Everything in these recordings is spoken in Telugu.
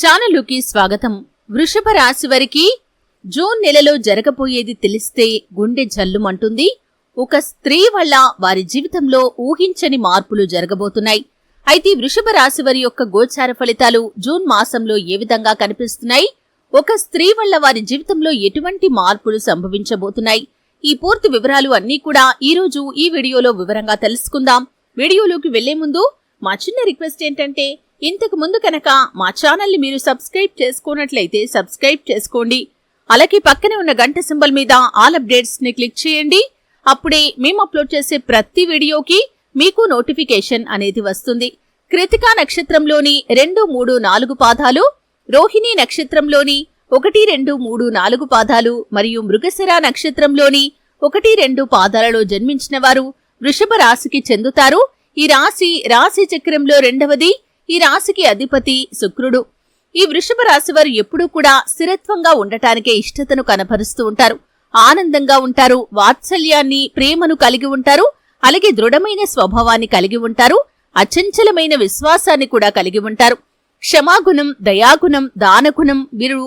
ఛానలుకి స్వాగతం. వృషభ రాశి వారికి జూన్ నెలలో జరగబోయేది తెలిస్తే గుండె జల్లుమంటుంది. ఒక స్త్రీ వల్ల వారి జీవితంలో ఊహించని మార్పులు జరగబోతున్నాయి. అయితే వృషభ రాశి వారి యొక్క గోచార ఫలితాలు జూన్ మాసంలో ఏ విధంగా కనిపిస్తున్నాయి? ఒక స్త్రీ వల్ల వారి జీవితంలో ఎటువంటి మార్పులు సంభవించబోతున్నాయి? ఈ పూర్తి వివరాలు అన్నీ కూడా ఈ రోజు ఈ వీడియోలో వివరంగా తెలుసుకుందాం. వీడియోలోకి వెళ్ళే ముందు మా చిన్న రిక్వెస్ట్ ఏంటంటే ఇంతకు ముందు కనుక మా ఛానల్ని మీరు సబ్స్క్రైబ్ చేసుకున్నట్లయితే సబ్స్క్రైబ్ చేసుకోండి. అలాగే పక్కనే ఉన్న గంట సింబల్ మీద ఆల్ అప్డేట్స్ని క్లిక్ చేయండి. అప్పుడే మేము అప్లోడ్ చేసే ప్రతి వీడియోకి మీకు నోటిఫికేషన్ అనేది వస్తుంది. కృతికా నక్షత్రంలోని రెండు మూడు నాలుగు పాదాలు రోహిణి నక్షత్రంలోని ఒకటి రెండు మూడు నాలుగు పాదాలు మరియు మృగశిర నక్షత్రంలోని ఒకటి రెండు పాదాలలో జన్మించిన వారు వృషభ రాశికి చెందుతారు. ఈ రాశి రాశి చక్రంలో రెండవది ఈ రాశికి అధిపతి శుక్రుడు. ఈ వృషభ రాశి వారు ఎప్పుడూ కూడా స్థిరత్వంగా ఉండటానికే ఇష్టతను కనపరుస్తూ ఉంటారు. ఆనందంగా ఉంటారు వాత్సల్యాన్ని ప్రేమను కలిగి ఉంటారు అలాగే దృఢమైన స్వభావాన్ని కలిగి ఉంటారు అచంచలమైన విశ్వాసాన్ని కూడా కలిగి ఉంటారు. క్షమాగుణం దయాగుణం దానగుణం వీరు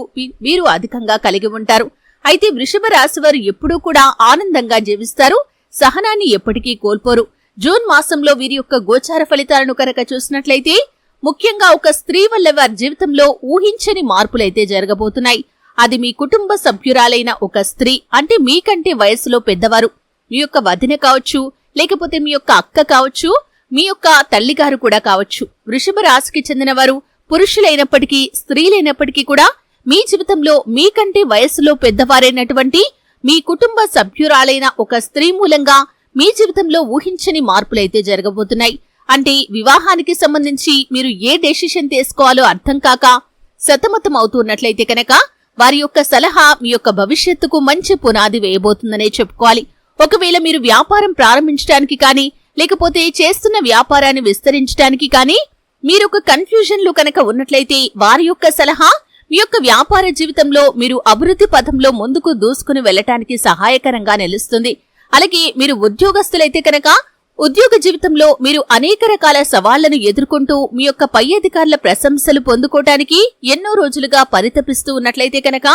వీరు అధికంగా కలిగి ఉంటారు. అయితే వృషభ రాశి వారు ఎప్పుడూ కూడా ఆనందంగా జీవిస్తారు సహనాన్ని ఎప్పటికీ కోల్పోరు. జూన్ మాసంలో వీరి యొక్క గోచార ఫలితాలను కనుక చూసినట్లయితే ముఖ్యంగా ఒక స్త్రీ వల్ల వారి జీవితంలో ఊహించని మార్పులైతే జరగబోతున్నాయి. అది మీ కుటుంబ సభ్యురాలైన ఒక స్త్రీ అంటే మీకంటే వయసులో పెద్దవారు. మీ యొక్క వదిన కావచ్చు లేకపోతే మీ యొక్క అక్క కావచ్చు మీ యొక్క తల్లిగారు కూడా కావచ్చు. వృషభ రాశికి చెందినవారు పురుషులైనప్పటికీ స్త్రీలైనప్పటికీ కూడా మీ జీవితంలో మీకంటే వయసులో పెద్దవారైనటువంటి మీ కుటుంబ సభ్యురాలైన ఒక స్త్రీ మూలంగా మీ జీవితంలో ఊహించని మార్పులైతే జరగబోతున్నాయి. అంటే వివాహానికి సంబంధించి మీరు ఏ డెసిషన్ తీసుకోవాలో అర్థం కాక సతమతం అవుతున్నట్లయితే కనుక వారి యొక్క సలహా మీ యొక్క భవిష్యత్తుకు మంచి పునాది వేయబోతుందనే చెప్పుకోవాలి. ఒకవేళ మీరు వ్యాపారం ప్రారంభించడానికి కానీ లేకపోతే చేస్తున్న వ్యాపారాన్ని విస్తరించడానికి కానీ మీరొక కన్ఫ్యూజన్లు కనుక ఉన్నట్లయితే వారి యొక్క సలహా మీ యొక్క వ్యాపార జీవితంలో మీరు అభివృద్ధి పథంలో ముందుకు దూసుకుని వెళ్ళటానికి సహాయకరంగా నిలుస్తుంది. అలాగే మీరు ఉద్యోగస్తులైతే కనుక ఉద్యోగ జీవితంలో మీరు అనేక రకాల సవాళ్ళను ఎదుర్కొంటూ మీ యొక్క పై అధికారుల ప్రశంసలు పొందుకోవటానికి ఎన్నో రోజులుగా పరితపిస్తూ ఉన్నట్లయితే కనుక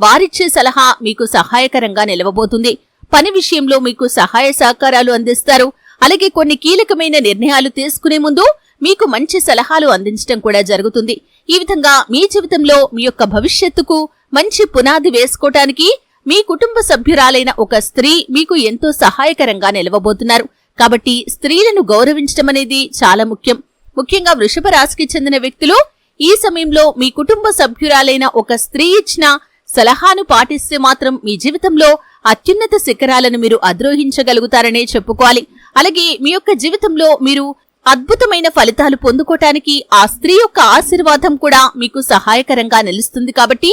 వారిచ్చే సలహా మీకు సహాయకరంగా నిలవబోతుంది. పని విషయంలో మీకు సహాయ సహకారాలు అందిస్తారు. అలాగే కొన్ని కీలకమైన నిర్ణయాలు తీసుకునే ముందు మీకు మంచి సలహాలు అందించడం కూడా జరుగుతుంది. ఈ విధంగా మీ జీవితంలో మీ యొక్క భవిష్యత్తుకు మంచి పునాది వేసుకోవటానికి మీ కుటుంబ సభ్యురాలైన ఒక స్త్రీ మీకు ఎంతో సహాయకరంగా నిలవబోతున్నారు. కాబట్టి స్త్రీలను గౌరవించడం అనేది చాలా ముఖ్యం. ముఖ్యంగా వృషభ రాశికి చెందిన వ్యక్తులు ఈ సమయంలో మీ కుటుంబ సభ్యురాలైన ఒక స్త్రీ ఇచ్చిన సలహాను పాటిస్తే మాత్రం మీ జీవితంలో అత్యున్నత శిఖరాలను మీరు అద్రోహించగలుగుతారనే చెప్పుకోవాలి. అలాగే మీ యొక్క జీవితంలో మీరు అద్భుతమైన ఫలితాలు పొందుకోటానికి ఆ స్త్రీ యొక్క ఆశీర్వాదం కూడా మీకు సహాయకరంగా నిలుస్తుంది కాబట్టి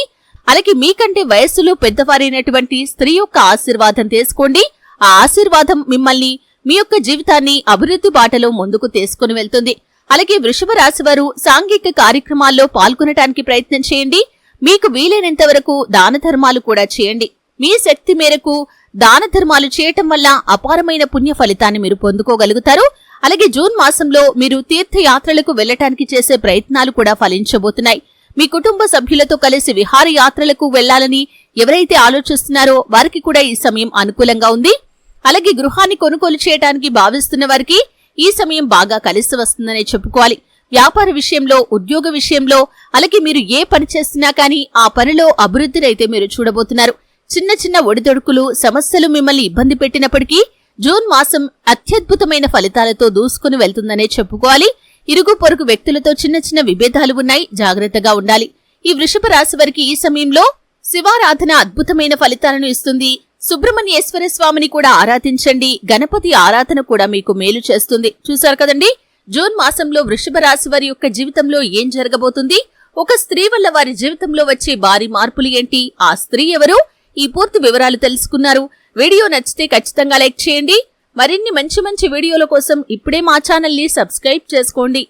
అలాగే మీకంటే వయస్సులో పెద్దవారైనటువంటి స్త్రీ యొక్క ఆశీర్వాదం తీసుకోండి. ఆ ఆశీర్వాదం మిమ్మల్ని మీ యొక్క జీవితాన్ని అభివృద్ధి బాటలో ముందుకు తీసుకుని వెళ్తుంది. అలాగే వృషభ రాశి వారు సాంఘిక కార్యక్రమాల్లో పాల్గొనటానికి ప్రయత్నం చేయండి. మీకు వీలైనంత వరకు దాన ధర్మాలు కూడా చేయండి. మీ శక్తి మేరకు దాన ధర్మాలు చేయటం వల్ల అపారమైన పుణ్య ఫలితాన్ని మీరు పొందుకోగలుగుతారు. అలాగే జూన్ మాసంలో మీరు తీర్థయాత్రలకు వెళ్ళటానికి చేసే ప్రయత్నాలు కూడా ఫలించబోతున్నాయి. మీ కుటుంబ సభ్యులతో కలిసి విహారయాత్రలకు వెళ్ళాలని ఎవరైతే ఆలోచిస్తున్నారో వారికి కూడా ఈ సమయం అనుకూలంగా ఉంది. అలాగే గృహాన్ని కొనుగోలు చేయడానికి భావిస్తున్న వారికి ఈ సమయం బాగా కలిసి వస్తుందనే చెప్పుకోవాలి. వ్యాపార విషయంలో ఉద్యోగ విషయంలో అలాగే మీరు ఏ పని చేస్తున్నా కానీ ఆ పనిలో అభివృద్ధినైతే మీరు చూడబోతున్నారు. చిన్న చిన్న ఒడిదొడుకులు సమస్యలు మిమ్మల్ని ఇబ్బంది పెట్టినప్పటికీ జూన్ మాసం అత్యద్భుతమైన ఫలితాలతో దూసుకుని వెళ్తుందనే చెప్పుకోవాలి. ఇరుగు పొరుగు వ్యక్తులతో చిన్న చిన్న విభేదాలు ఉన్నాయి. జాగ్రత్తగా ఉండాలి. ఈ వృషభ రాశి వారికి ఈ సమయంలో శివారాధన అద్భుతమైన ఫలితాలను ఇస్తుంది. సుబ్రహ్మణ్యేశ్వర స్వామిని కూడా ఆరాధించండి. గణపతి ఆరాధన కూడా మీకు మేలు చేస్తుంది. చూశారు కదండి? జూన్ మాసంలో వృషభ రాశి వారి యొక్క జీవితంలో ఏం జరగబోతుంది? ఒక స్త్రీ వల్ల వారి జీవితంలో వచ్చే భారీ మార్పులు ఏంటి? ఆ స్త్రీ ఎవరు? ఈ పూర్తి వివరాలు తెలుసుకున్నారు. వీడియో నచ్చితే ఖచ్చితంగా లైక్ చేయండి. మరిన్ని మంచి మంచి వీడియోల కోసం ఇప్పుడే మా ఛానల్ని సబ్స్క్రైబ్ చేసుకోండి.